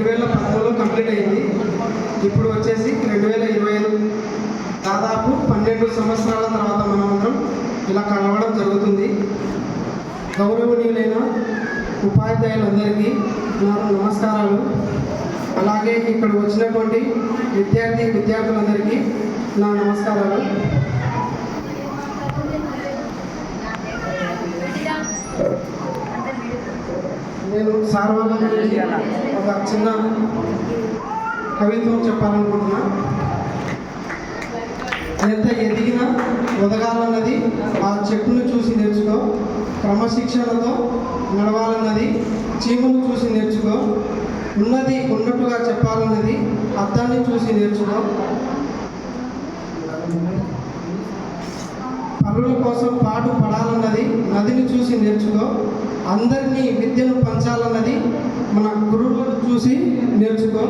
రెండు వేల పదమూడులో కంప్లీట్ అయింది. ఇప్పుడు వచ్చేసి రెండు వేల ఇరవై ఐదు దాదాపు పన్నెండు సంవత్సరాల తర్వాత మనమందరం ఇలా కలవడం జరుగుతుంది. గౌరవనీయులైన ఉపాధ్యాయులందరికీ నా నమస్కారాలు. అలాగే ఇక్కడ వచ్చినటువంటి విద్యార్థి విద్యార్థులందరికీ నా నమస్కారాలు. నేను సార్ ఒక చిన్న కవిత్వం చెప్పాలనుకుంటున్నా. ఎంత ఎదిగినా ఉదగాలన్నది ఆ చెట్టును చూసి నేర్చుకో క్రమశిక్షణతో నడవాలన్నది చీమను చూసి నేర్చుకో ఉన్నది ఉన్నట్టుగా చెప్పాలన్నది అర్థాన్ని చూసి నేర్చుకో. పరుల కోసం పాటు పడాలన్నది నదిని చూసి నేర్చుకో. అందరినీ విద్యను పంచాలన్నది మన గురువులను చూసి నేర్చుకో.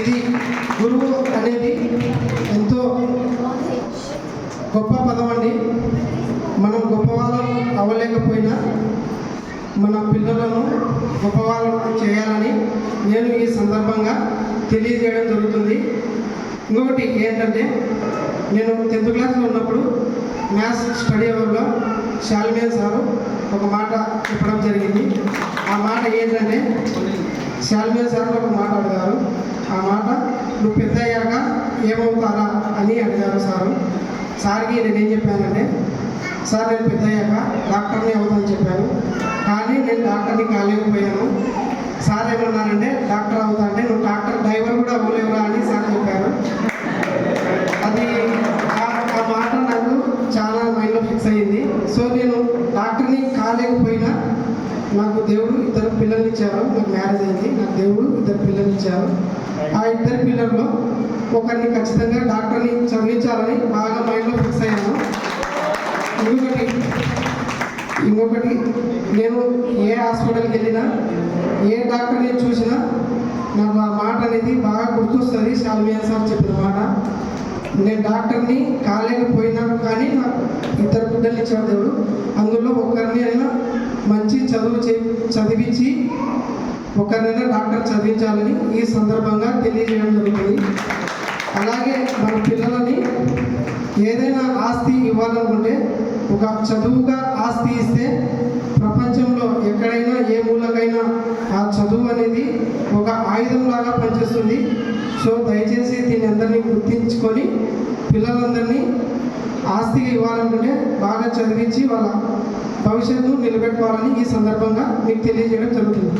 ఇది గురువు అనేది ఎంతో గొప్ప పదం అండి. మనం గొప్పవాళ్ళం అవ్వలేకపోయినా మన పిల్లలను గొప్పవాళ్ళం చేయాలని నేను ఈ సందర్భంగా తెలియజేయడం జరుగుతుంది. ఇంకొకటి ఏంటంటే నేను టెన్త్ క్లాస్లో ఉన్నప్పుడు మ్యాథ్స్ స్టడీ అవర్లో శాలిమేన్ సారు ఒక మాట చెప్పడం జరిగింది. ఆ మాట ఏంటంటే శాలిమేన్ సార్ ఒక మాట అడిగారు. ఆ మాట నువ్వు పెద్ద అయ్యాక ఏమవుతారా? అని అడిగారు సారు. సార్కి నేనేం చెప్పానంటే సార్ నేను పెద్ద అయ్యాక డాక్టర్ని అవుతానని చెప్పాను. కానీ నేను డాక్టర్ని కాలేకపోయాను. సార్ ఏమన్నారంటే డాక్టర్ అవుతా అంటే నువ్వు డాక్టర్ డ్రైవర్ కూడా అవ్వలేవురా ఫిక్స్ అయ్యింది. సో నేను డాక్టర్ని కాలేకపోయినా నాకు దేవుడు ఇద్దరు పిల్లల్ని ఇచ్చారు. నాకు మ్యారేజ్ అయింది. నాకు దేవుడు ఇద్దరు పిల్లల్ని ఇచ్చారు. ఆ ఇద్దరు పిల్లల్లో ఒకరిని ఖచ్చితంగా డాక్టర్ని చదివించాలని బాగా మైండ్లో ఫిక్స్ అయ్యాను. ఇంకొకటి ఇంకొకటి నేను ఏ హాస్పిటల్కి వెళ్ళినా ఏ డాక్టర్ని చూసినా నాకు ఆ మాట అనేది బాగా గుర్తొస్తుంది. శాల్మియా సార్ చెప్పిన మాట. నేను డాక్టర్ని కాలేకపోయినా ఇద్దరు దేవుడు. అందులో ఒకరిని అయినా మంచి చదువు చే చదివించి ఒకరినైనా డాక్టర్ చదివించాలని ఈ సందర్భంగా తెలియజేయడం జరుగుతుంది. అలాగే మన పిల్లలని ఏదైనా ఆస్తి ఇవ్వాలనుకుంటే ఒక చదువుగా ఆస్తి ఇస్తే ప్రపంచంలో ఎక్కడైనా ఏ మూలకైనా ఆ చదువు అనేది ఒక ఆయుధం లాగా పనిచేస్తుంది. సో దయచేసి దీన్ని అందరినీ గుర్తించుకొని పిల్లలందరినీ ఆస్తిగా ఇవ్వాలనుకుంటే బాగా చదివించి వాళ్ళ భవిష్యత్తును నిలబెట్టుకోవాలని ఈ సందర్భంగా మీకు తెలియజేయడం జరుగుతుంది.